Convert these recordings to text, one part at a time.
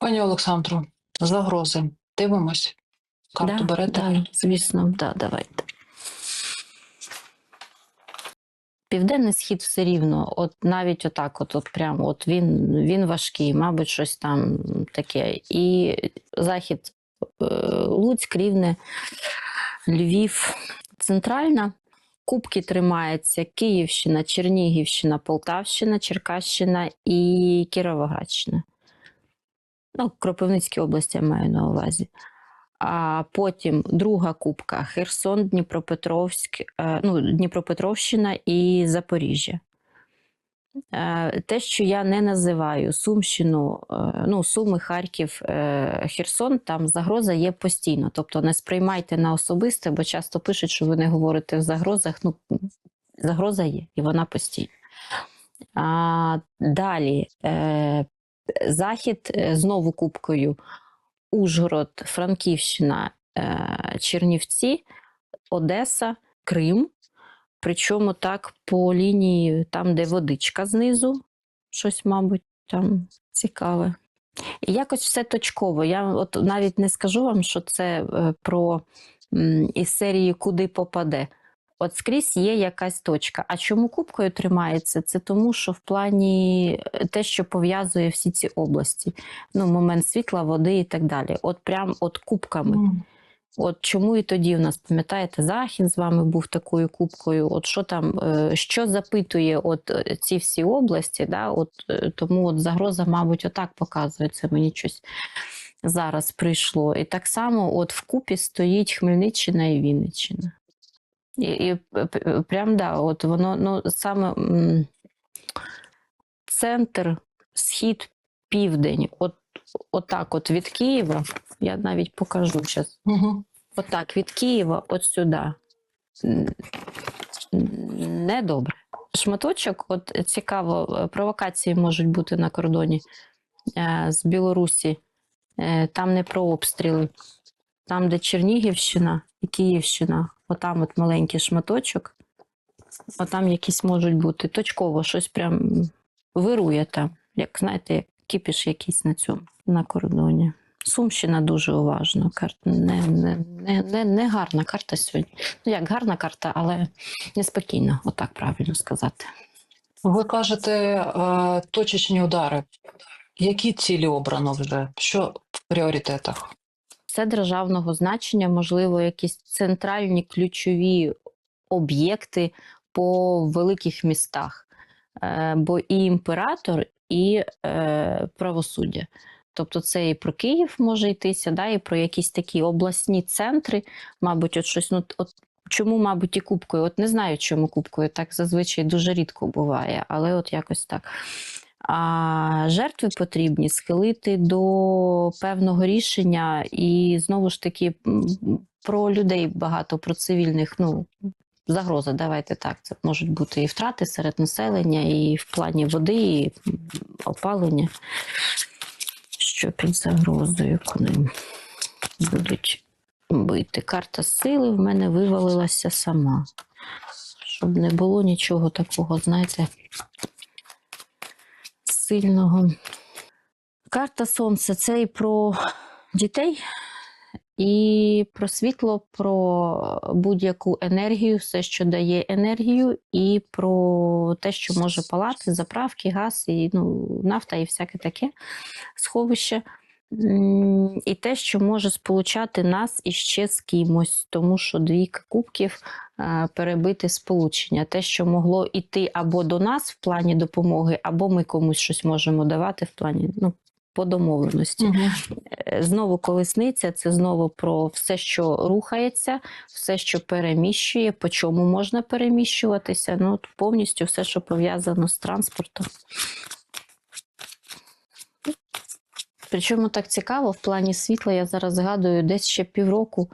Пані Олександру, загрози. Дивимось. Карту да, берете? Да, звісно, да, давайте. Південний схід все рівно, от навіть отак, от, от прямо, от він, він важкий, мабуть, щось там таке. І захід е, Луцьк, Рівне, Львів, центральна. Кубки тримається Київщина, Чернігівщина, Полтавщина, Черкащина і Кіровоградщина. Ну, Кропивницькій області я маю на увазі. А потім друга кубка Херсон, Дніпропетровськ, е, ну, Дніпропетровщина і Запоріжжя. Е, Те, що я не називаю Сумщину, е, ну, Суми, Харків, Херсон, там загроза є постійно. Тобто не сприймайте на особисте, бо часто пишуть, що ви не говорите в загрозах. Ну, загроза є, і вона постійна. А, далі захід е, знову кубкою. Ужгород, Франківщина, е, Чернівці, Одеса, Крим. Причому так по лінії, там, де водичка знизу, щось, мабуть, там цікаве. І якось все точково. Я от навіть не скажу вам, що це е, про із серії Куди попаде. От скрізь є якась точка. А чому кубкою тримається? Це тому, що в плані е, те, що пов'язує всі ці області, ну, момент світла, води і так далі. От прям от кубками. От чому і тоді у нас, пам'ятаєте, захід з вами був такою кубкою. От що там, е, що запитує от е, ці всі області, да? от, тому от загроза, мабуть, отак показується. Мені щось зараз прийшло. І так само от вкупі стоїть Хмельниччина і Вінниччина. І, і п- п- прям да, от воно ну, саме м, центр, схід, південь. От, отак, от від Києва, я навіть покажу зараз. Мгм. Отак, від Києва, от сюди. Недобре. Шматочок, от цікаво, е, провокації можуть бути на кордоні е, з Білорусі. Е, Там не про обстріли. Там, де Чернігівщина і Київщина, отам от маленький шматочок, отам якісь можуть бути точково, щось прям вирує там, як знаєте, як кіпіш якийсь на цьому на кордоні. Сумщина дуже уважно. Карта не, не, не, не, не гарна карта сьогодні. Ну, як гарна карта, але неспокійна, отак правильно сказати. Ви кажете е, точечні удари. Які цілі обрано вже? Що в пріоритетах? Це державного значення, можливо, якісь центральні ключові об'єкти по великих містах. Е, бо і імператор, і е, правосуддя. Тобто це і про Київ може йтися, да, і про якісь такі обласні центри, мабуть, от щось. Ну, от чому, мабуть, і кубкою? От не знаю, чому кубкою. Так зазвичай дуже рідко буває, але от якось так. А жертви потрібні схилити до певного рішення, і знову ж таки про людей багато, про цивільних. Ну, загроза, давайте так. Це можуть бути і втрати серед населення, і в плані води, і опалення. Що під загрозою по будуть бити. Карта сили в мене вивалилася сама. Щоб не було нічого такого, знаєте, сильного. Карта Сонця це і про дітей, і про світло, про будь-яку енергію, все, що дає енергію, і про те, що може палати, заправки, газ, і ну, нафта і всяке таке сховище. І те, що може сполучати нас іще з кимось, тому що двійка кубків е, перебити сполучення. Те, що могло йти або до нас в плані допомоги, або ми комусь щось можемо давати в плані ну, по домовленості. Е, Знову колесниця це знову про все, що рухається, все, що переміщує, по чому можна переміщуватися. Ну, повністю все, що пов'язано з транспортом. Причому так цікаво, в плані світла я зараз згадую десь ще півроку.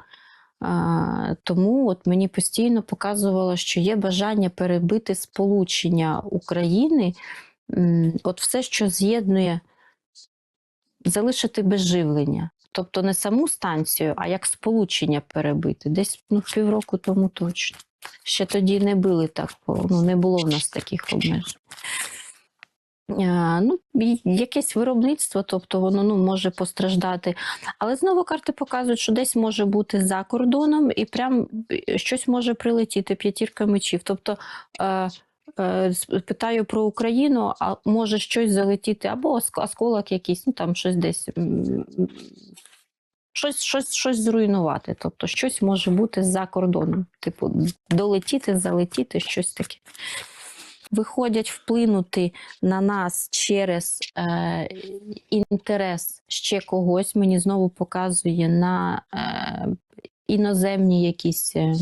Тому от мені постійно показувало, що є бажання перебити сполучення України, от все, що з'єднує, залишити без живлення. Тобто не саму станцію, а як сполучення перебити. Десь ну, півроку тому точно. Ще тоді не били так, ну, не було в нас таких обмежень. Е, Ну, якесь виробництво, тобто воно ну, може постраждати. Але знову карти показують, що десь може бути за кордоном і прям е, щось може прилетіти п'ятірка мечів. Тобто е, питаю про Україну, а може щось залетіти, або оск- осколок якийсь, ну там щось десь. Щось, щось, щось зруйнувати, тобто щось може бути за кордоном. Типу, долетіти, залетіти, щось таке. Виходять вплинути на нас через е, інтерес ще когось. Мені знову показує на е, іноземні якісь. Е,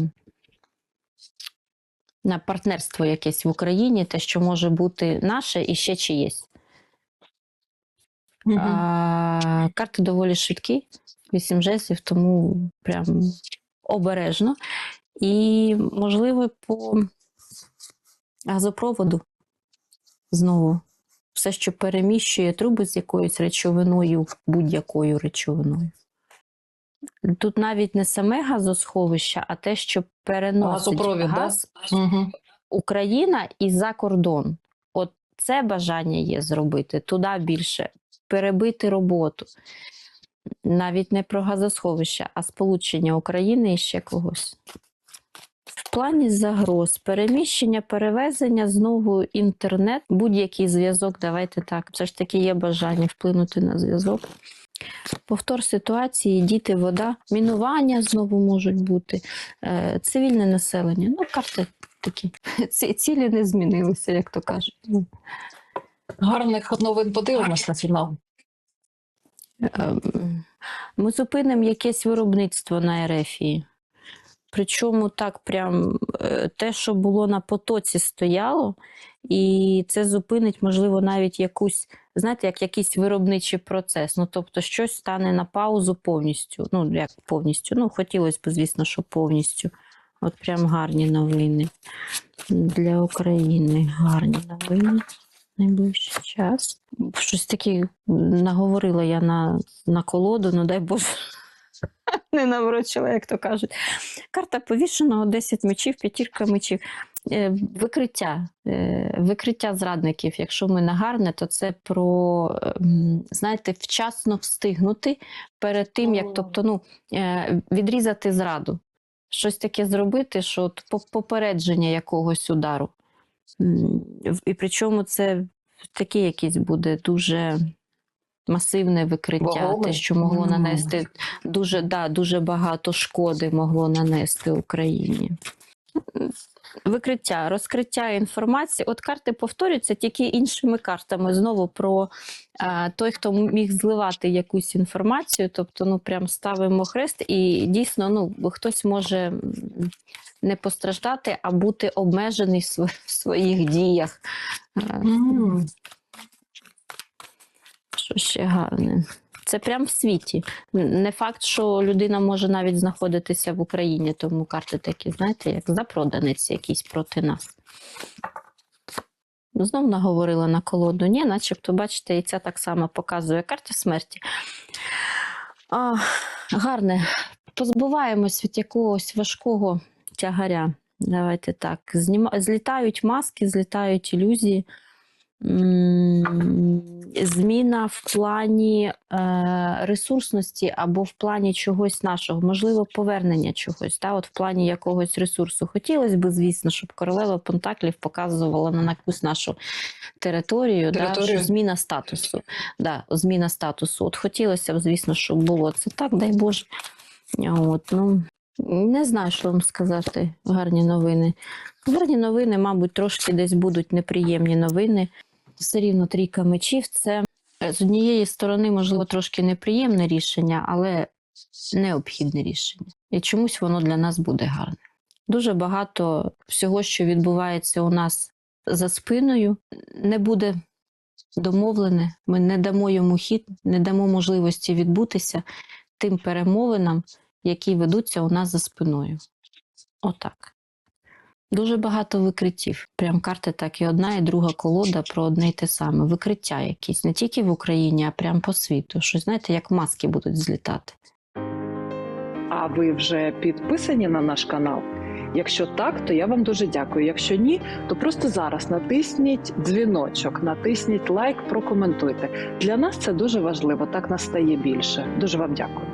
на партнерство якесь в Україні, те, що може бути наше і ще чиєсь. Мгм. А, карти доволі швидкі, вісім жезлів, тому прям обережно. І, можливо, по газопроводу знову все, що переміщує труби з якоюсь речовиною, будь-якою речовиною. Тут навіть не саме газосховище, а те, що переносить Газопровід, да? газ Україна і за кордон. От це бажання є зробити туди більше, перебити роботу. Навіть не про газосховище, а сполучення України і ще когось. В плані загроз, переміщення, перевезення, знову інтернет, будь-який зв'язок, давайте так. Все ж таки є бажання вплинути на зв'язок. Повтор ситуації, діти, вода, мінування знову можуть бути, е, цивільне населення. Ну, карти такі. Ці, цілі не змінилися, як то кажуть. Ну, Гарних новин подивимось на фінал. ем, Ми зупинимо якесь виробництво на Ерефії. Причому так прям е, те, що було на потоці, стояло, і це зупинить, можливо, навіть якусь, знаєте, як якийсь виробничий процес. Ну, тобто, щось стане на паузу повністю. Ну, як повністю. Ну, хотілося б, звісно, що повністю. От прям гарні новини для України. Гарні новини. Найближчий час. Щось таке наговорила я на, на колоду, ну дай Боже. Не наврочила, як то кажуть. Карта повішеного, 10 мечів, п'ятірка мечів. Е, Викриття, е, викриття зрадників. Якщо ми на гарне, то це про, ем, знаєте, вчасно встигнути перед тим, як тобто, ну, е, відрізати зраду. Щось таке зробити, що попередження якогось удару. І причому це таке якесь буде дуже масивне викриття, Вагоме? те, що могло нанести дуже, да, дуже багато шкоди могло нанести Україні. Викриття, розкриття інформації. От карти повторюються тільки іншими картами. Знову про а, той, хто міг зливати якусь інформацію, тобто, ну прям ставимо хрест, і дійсно, ну хтось може не постраждати, а бути обмежений в своїх діях. М. Що ще гарне? Це прям в світі. Не факт, що людина може навіть знаходитися в Україні, тому карти такі, знаєте, як запроданець якийсь проти нас. Знов наговорила на колоду. Ні, начебто, бачите, і ця так само показує карти смерті. А, гарне. Позбуваємось від якогось важкого тягаря. Давайте так. Злітають маски, злітають ілюзії. Зміна в плані е, ресурсності або в плані чогось нашого, можливо, повернення чогось, та, от в плані якогось ресурсу. Хотілося б, звісно, щоб королева Пентаклів показувала на якусь нашу територію, Да, Територію. що зміна статусу. Да, зміна статусу. От хотілося б, звісно, щоб було це так, дай Боже. От, ну, не знаю, що вам сказати. Гарні новини. Гарні новини, мабуть, трошки десь будуть неприємні новини. Все рівно трійка мечів це е, з однієї сторони, можливо, трошки неприємне рішення, але необхідне рішення. І чомусь воно для нас буде гарне. Дуже багато всього, що відбувається у нас за спиною, не буде домовлене. Ми не дамо йому хід, не дамо можливості відбутися тим перемовинам, які ведуться у нас за спиною. Отак. Дуже багато викриттів. Прям карти так і одна, і друга колода про одне й те саме. Викриття якісь не тільки в Україні, а прям по світу. Щось знаєте, як маски будуть злітати. А ви вже підписані на наш канал? Якщо так, то я вам дуже дякую. Якщо ні, то просто зараз натисніть дзвіночок, натисніть лайк, прокоментуйте. Для нас це дуже важливо. Так нас стає більше. Дуже вам дякую.